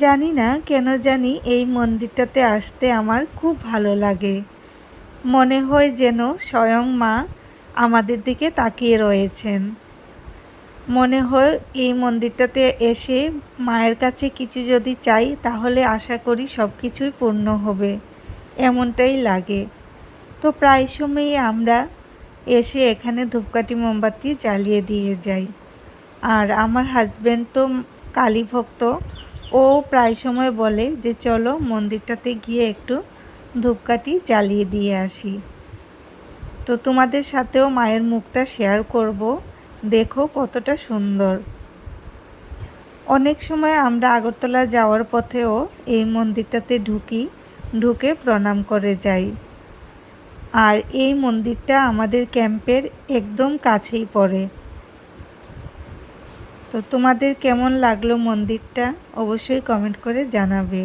জানি না কেন জানি এই মন্দিরটাতে আসতে আমার খুব ভালো লাগে। মনে হয় যেন স্বয়ং মা আমাদের দিকে তাকিয়ে রয়েছেন। মনে হয় এই মন্দিরটাতে এসে মায়ের কাছে কিছু যদি চাই তাহলে আশা করি সব কিছুই পূর্ণ হবে, এমনটাই লাগে। তো প্রায় সময়ই আমরা এসে এখানে ধূপকাঠি মোমবাতি জ্বালিয়ে দিয়ে যাই। আর আমার হাজব্যান্ড তো কালী ভক্ত ও প্রায় সময় বলে যে, চলো মন্দিরটাতে গিয়ে একটু ধূপকাঠি জ্বালিয়ে দিয়ে আসি। তো তোমাদের সাথেও মায়ের মুখটা শেয়ার করব। দেখো কতটা সুন্দর। অনেক সময় আমরা আগরতলা যাওয়ার পথেও এই মন্দিরটাতে ঢুকি, ঢুকে প্রণাম করে যাই। আর এই মন্দিরটা আমাদের ক্যাম্পের একদম কাছেই পড়ে। তো তোমাদের কেমন লাগল মন্দিরটা? অবশ্যই কমেন্ট করে জানাবে।